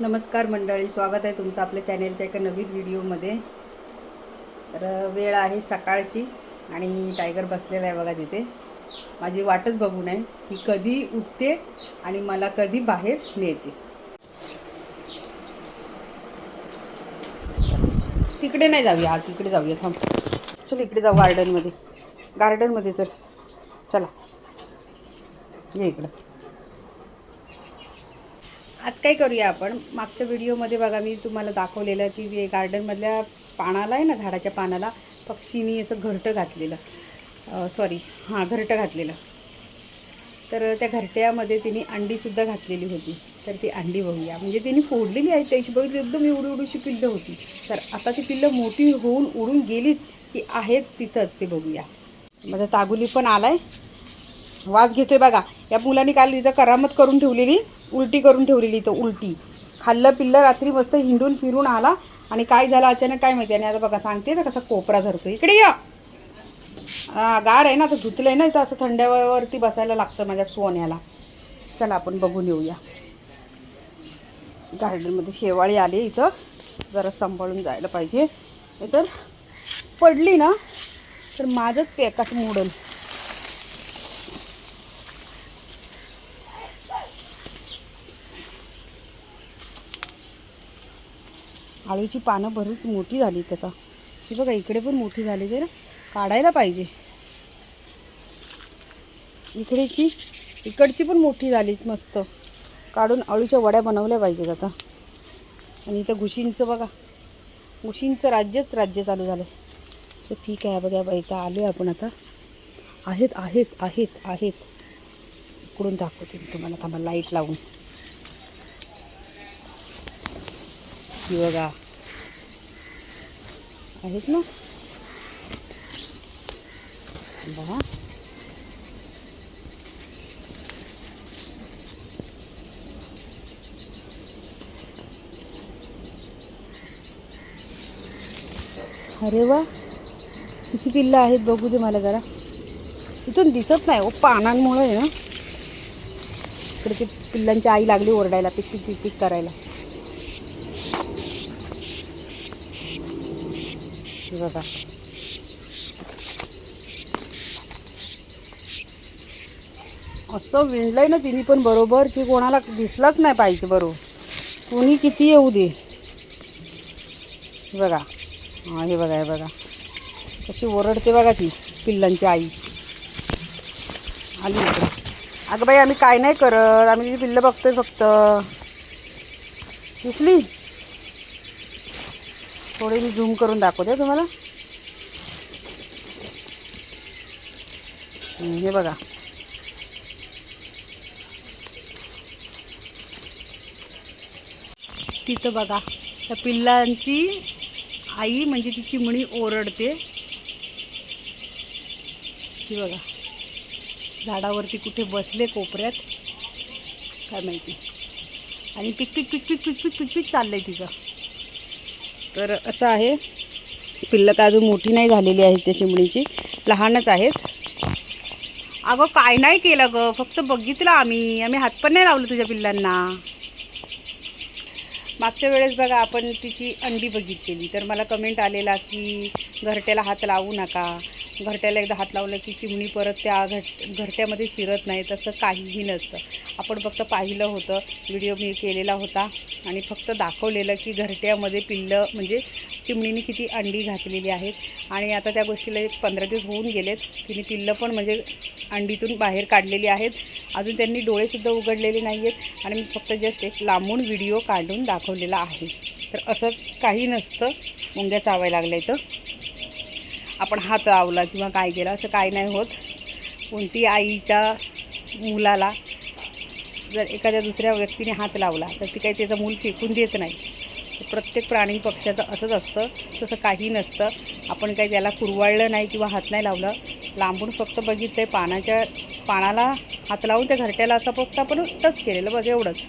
नमस्कार मंडळी स्वागत आहे तुमचं आपल्या चॅनेलच्या एका नवीन व्हिडिओमध्ये. तर वेळ आहे सकाळची आणि टायगर बसलेला आहे बघा तिथे. माझी वाटच बघू नये की कधी उठते आणि मला कधी बाहेर नेते. तिकडे नाही जाऊया आज इकडे जाऊया थांब. चल इकडे जाऊ गार्डनमध्ये गार्डनमध्ये चल. चला. ये इकडं. आज काय करूया आपण? मागच्या व्हिडिओमध्ये बघा मी तुम्हाला दाखवलेलं की जे गार्डनमधल्या पानाला आहे ना झाडाच्या पानाला पक्षीनी असं घरटं घातलेलं. सॉरी हां घरटं घातलेलं. तर त्या घरट्यामध्ये तिने अंडीसुद्धा घातलेली होती. तर ती अंडी बघूया. म्हणजे तिने फोडलेली आहे त्याची बघितली एकदम एवढी उडूशी पिल्लं होती. तर आता ती पिल्लं मोठी होऊन उडून गेलीत की आहेत तिथंच ते बघूया. माझा तागुली पण आला आहे वास घेतोय बघा. या मुलांनी काल इथं करामत करून ठेवलेली. उलटी करून ठेवलेली इथं उलटी. खाल्लं पिल्लं रात्री मस्त हिंडून फिरून आला आणि काय झालं अचानक काय माहिती आणि आता बघा सांगते तर कसा कोपरा धरतो इकडे या. गार आहे ना तर धुतलं आहे ना इथं असं थंड्यावरती बसायला लागतं माझ्या सोन्याला. चला आपण बघून येऊया. गार्डनमध्ये शेवाळी आली इथं. जरा सांभाळून जायला पाहिजे. तर पडली ना तर माझंच पेकाट मोडल. आळूची पानं बरीच मोठी झालीत आता. ही बघा इकडे पण मोठी झाली तर काढायला पाहिजे. इकडेची इकडची पण मोठी झालीत मस्त. काढून आळूच्या वड्या बनवल्या पाहिजेत आता. आणि इथं घुशींचं बघा. घुशींचं राज्यच राज्य चालू झालं सो ठीक आहे बघा बा इथं आलो आहे आपण आता. आहेत आहेत आहेत आहेत. इकडून दाखवते मी तुम्हाला. थांबा लाइट लावून. ही बघा. आहेत ना? बघा. अरे वा. किती पिल्लं आहेत बघू दे मला जरा. इथून दिसत नाही हो, ओ पानांमुळे आहे ना. इकडे ते पिल्लांची आई लागली ओरडायला पिक पिक पिक पिक करायला. हे बघा. असं विणलंय ना तिने पण बरोबर की कोणाला दिसलाच नाही पाहिजे बरोबर. कोणी किती येऊ दे. हे बघा. हां हे बघा हे बघा. कशी ओरडते बघा ती पिल्लांची आई. आली अगं बाई आम्ही काय नाही करत. आम्ही तिची पिल्लं बघतोय फक्त. दिसली? थोडी मी झूम करून दाखवते तुम्हाला. हे बघा. तिथं बघा त्या पिल्लांची आई म्हणजे ती चिमणी ओरडते. ती बघा. झाडावरती कुठे बसले कोपऱ्यात? काय माहिती. आणि पिक पिक पिक पिक पिक पिक पिक पिक चाललंय तिचं. तर असं आहे. पिल्लं काय अजून मोठी नाही झालेली आहेत त्या चिमणीची लहानच आहेत. अगं काय नाही केलं ग. फक्त बघितलं आम्ही. आम्ही हात पण नाही लावलं तुझ्या पिल्लांना. मागच्या वेळेस बघा आपण तिची अंडी बघितलेली. तर मला कमेंट आलेला की घरट्याला हात लावू नका. घरट्याला एकदा हात लावलं की चिमणी परत त्या घट घरट्यामध्ये शिरत नाही तसं काहीही नसतं. आपण फक्त पाहिलं होतं व्हिडिओ मी केलेला होता आणि फक्त दाखवलेलं की घरट्यामध्ये पिल्लं म्हणजे चिमणीने किती अंडी घातलेली आहेत आणि आता त्या गोष्टीला एक पंधरा दिवस होऊन गेलेत. तिने पिल्लं पण म्हणजे अंडीतून बाहेर काढलेली आहेत. अजून त्यांनी डोळेसुद्धा उघडलेले नाही आहेत आणि मी फक्त जस्ट एक लांबून व्हिडिओ काढून दाखवलेला आहे. तर असं काही नसतं. मुंग्या चावायला लागल्या इथं. आपण हात लावला किंवा काय केलं असं काय नाही होत. कोणती आईच्या मुलाला जर एखाद्या दुसऱ्या व्यक्तीने हात लावला तर ती काही त्याचं मूल फेकून देत नाही. प्रत्येक प्राणी पक्ष्याचं असंच असतं तसं काही नसतं. आपण काही त्याला कुरवाळलं नाही किंवा हात नाही लावलं लांबून फक्त बघितलं आहे पानाच्या पानाला हात लावून त्या घरट्याला असं फक्त आपण टच केलेलं बघ एवढंच.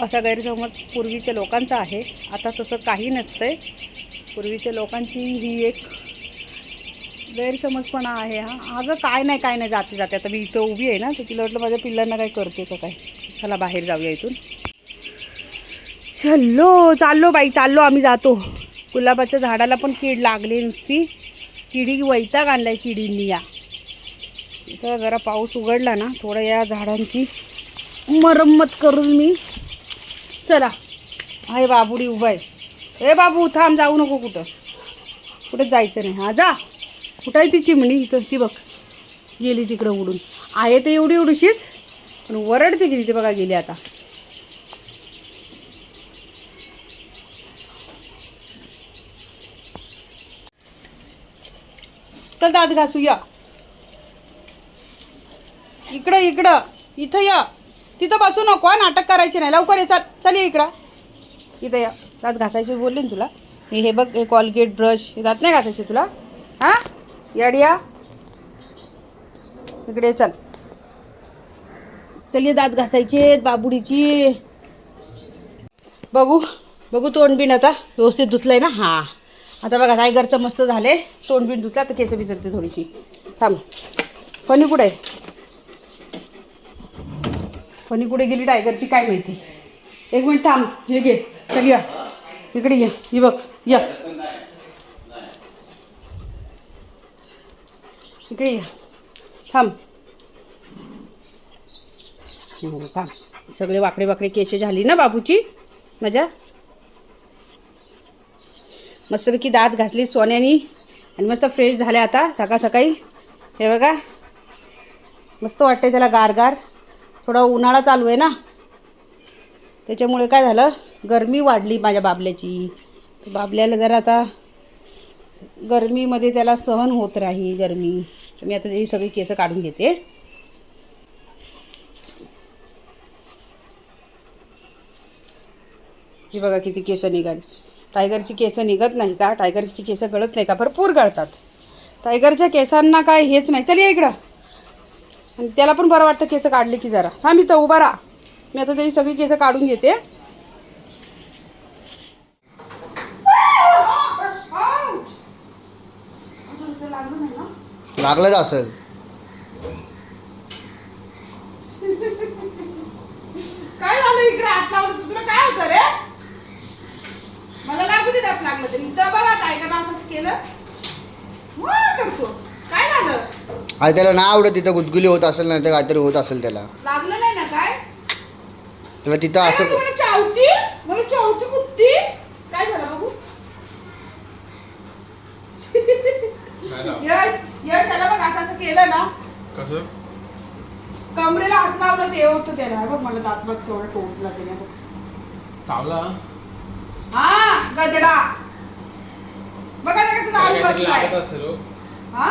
असा गैरसमज पूर्वीच्या लोकांचा आहे. आता तसं काही नसतं आहे पूर्वीच्या लोकांची ही एक गैरसमजपणा आहे हा. अगं काय नाही काय नाही जाते जाते. आता मी इथं उभी आहे ना तर तिला वाटलं माझ्या पिल्लांना काय करते का काय? चला बाहेर जाऊया इथून. चल्लो चाललो बाई चाललो आम्ही जातो. गुलाबाच्या झाडाला पण कीड लागली नुसती. किडी वैताग आणलाय किडींनी या. इथं जरा पाऊस उघडला ना थोडं या झाडांची मरम्मत करून मी. चला. आहे बाबुडी उभा आहे. ए बाबू थांब जाऊ नको कुठं. कुठं जायचं नाही. हा जा. कुठं आहे ती चिमणी इथं ती बघ. गेली तिकडं उडून. आहे तर एवढी एवढीशीच पण वरडते की तिथे बघा गेली आता. चल दात घासू या. इकडं इकडं इथं या. तिथं बसू नको नाटक करायचे नाही. लवकर ये चल चल ये इकडं. इथं या. दात घासायचे बोलले ना तुला. हे हे बघ हे कॉलगेट ब्रश हे दात नाही घासायचे तुला. हां? याडिया? इकडे चल. चल ये दात घासायचे बाबुडीची. बघू बघू तोंडबिन आता. व्यवस्थित धुतलंय ना? हां. आता बघा टायगरचं मस्त झाले तोंडबिन धुतलं आता केस बिसरते थोडीशी. थांब. फणी कुठे? आहे फणी कुठे गेली टायगरची काय माहिती? एक मिनिट थांब. हे घे. चल या. इकडे ये. ही बघ या. इकडे या थांब थांब. सगळे वाकडे वाकडे केस झाली ना बाबूची? माझ्या मस्तपैकी दात घासली सोन्यानी आणि मस्त फ्रेश झाले आता सकाळ सकाळी. हे बघा. मस्त वाटते त्याला गार गार थोडा उन्हाळा चालू आहे ना. त्याच्यामुळे काय झालं? गरमी वाढली माझ्या बाबल्याची. बाबल्याला जरा आता गरमीमध्ये त्याला सहन होत राही गरमी. तर मी आता ही सगळी केस काढून घेते. ही बघा किती केस निघाली. टायगरची केस निघत नाही का? टायगरची केस गळत नाही का? भरपूर गळतात. टायगरच्या केसांना काय हेच नाही. चल इकडं. आणि त्याला पण बरं वाटतं केस काढले की जरा. हां मी तर उभा राहा. मी आता त्याची सगळी केस काढून घेते. लागलंच असेल. काय झालं इकडे हात लावलं? तुला काय होतं रे? मला लागू दे दात लागलं तरी. इथं बघा काय का असं केलं. करतो काय झालं? आणि त्याला ना आवडत तिथं गुदगुली होत असेल ना तर काहीतरी होत असेल त्याला. लागलं नाही ना काय? त्याला तिथं असं चावती कुठती काय झालं बघू यश यश याला बघ असं असं केलं ना. कसं? कमरेला हात लावलं ते होतं त्याला. बघ मला दात बघ थोडं टोचला त्याने. बघ चावला? हा गदडा. बघा त्याला कसं काहीतरी बसलाय लागत असेल हो. हा?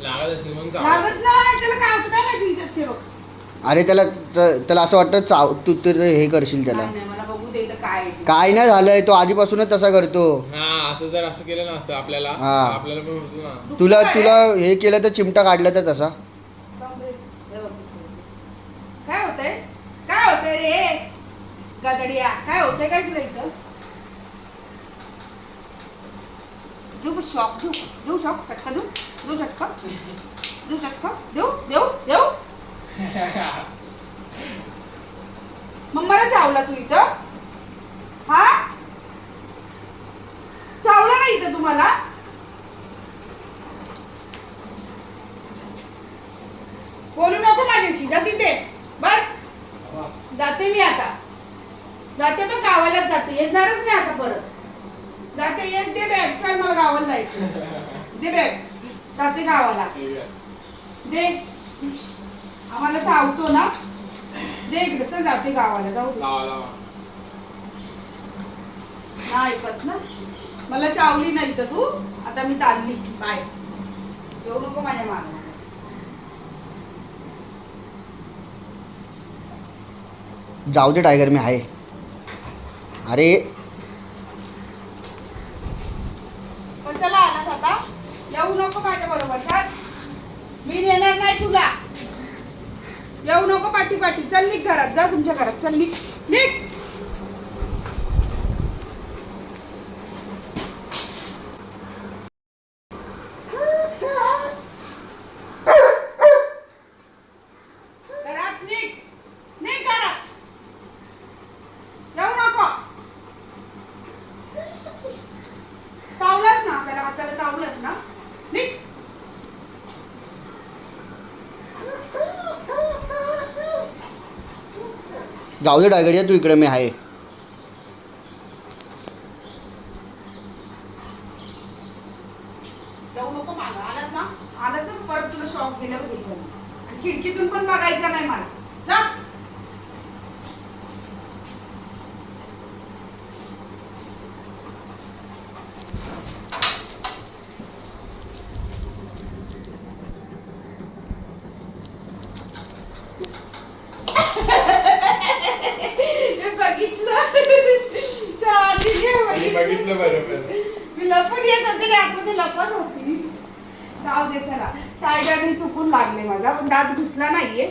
लागत असेल मग चावला. लागत नाही त्याला काय होतं काय माहिती इथं ते बघ. अरे त्याला त्याला असं वाटतं चाव तू तर हे करशील त्याला. नाही, नाही, मला बघू दे इथं काय आहे ते. काय नाही झालंय तो आधीपासूनच तसा करतो. हा असं जर असं केलं ना असं आपल्याला हा. आपल्याला पण होतो ना. तुला तुला हे केलं तर चिमटा काढला तर तसा. हे बघ. काय होतंय? काय होतंय रे? गदडिया काय होतंय काय तुला इथं? देऊ शॉक देऊ देऊ शॉक चटका देऊ. देऊ चटका देऊ चटका देऊ देऊ देऊ. मग मला चावला तू इथं? हा? चावला नाही इथं तुम्हाला? बोलू नको माझ्याशी जा तिथे. बस. जाते मी आता. जाते पण गावालाच जाते. येणारच नाही आता परत. जाते एक दे बॅग. चल मला गावाला जायचं. दे बॅग. जाते गावाला. दे. आम्हाला चावतो ना. दे इकडे चल जाते गावाला जाऊ दे. लावा लावा. नाही ऐकत ना. मला चावली नाही तर तू. आता मी चालली. बाय. येऊ नको माझ्या मागं. जाऊ दे टायगर मी आहे. अरे. कशाला आलात आता? येऊ नको माझ्या बरोबर. मी नेणार नाही तुला. येऊ नको पाठी पाठी चल निघ घरात. जा तुमच्या घरात. चल निघ. निघ घरात निघ निघ घरात येऊ नको जाऊ दे टायगर तू इकडे मी आहे जाऊ नको मागं आलास ना आलास ना परत तुला शॉक गेल्यावर घेतलं मी. आणि खिडकीतून पण बघायचं नाही मला जा मी बघितलं छान, ठीक आहे, मी बघितलं बरोबर मी लपून येत होते आतमध्ये लपत होती. जाऊ दे चला. टायगरने चुकून लागले माझा पण दात घुसला नाहीये.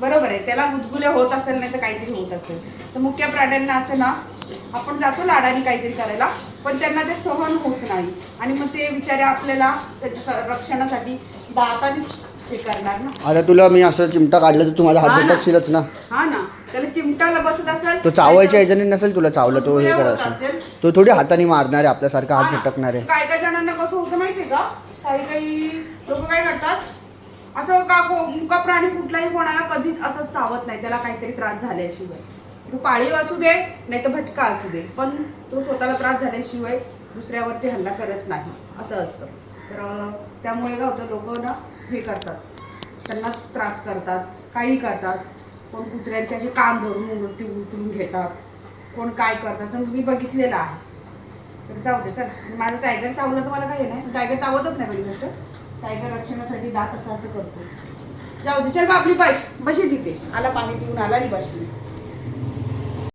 बरोबर आहे. त्याला गुदगुले होत असेल नाही तर काहीतरी होत असेल. तर मुख्य प्राण्यांना असं ना आपण जातो लाडाने काहीतरी करायला पण त्यांना ते सहन होत नाही. आणि मग ते बिचारे आपल्याला त्याच्या रक्षणासाठी दातानेच हे करणार ना. आता तुला मी असं चिमटा काढला तर तू माझा हात हा ना. झटकशीलच ना. हा ना. त्याला चिमटाला बसत असेल तो चावायच्या ह्याच्याने नसेल तुला चावला तो हे कर असेल. तो थोडी हाताने मारणार आहे आपल्यासारखा हात. झटकणार आहे काय काय जणांना कसं होतं माहितीये का? काही काही लोक काय करतात असं का मुका प्राणी कुठलाही कोणाला कधीच असं चावत नाही त्याला काहीतरी त्रास झाल्याशिवाय तो पाळीव असू दे नाही तर भटका असू दे पण तो स्वतःला त्रास झाल्याशिवाय दुसऱ्यावरती हल्ला करत नाही असं असतं. तर त्यामुळे काय होतं लोक ना हे करतात. त्यांनाच त्रास करतात काही करतात. कोण कुत्र्यांचे असे कान धरून उलटी उचलून घेतात. कोण काय करतात असं मी बघितलेलं आहे. तर जाऊ दे चल. माझं टायगर चावलं तर मला काही नाही. टायगर चावतच नाही पहिली गोष्ट. टायगर रक्षणासाठी दातच असं करतो. जाऊ दे चल बापली बस बशी तिथे. आला पाणी पिऊन आला नाही बसली.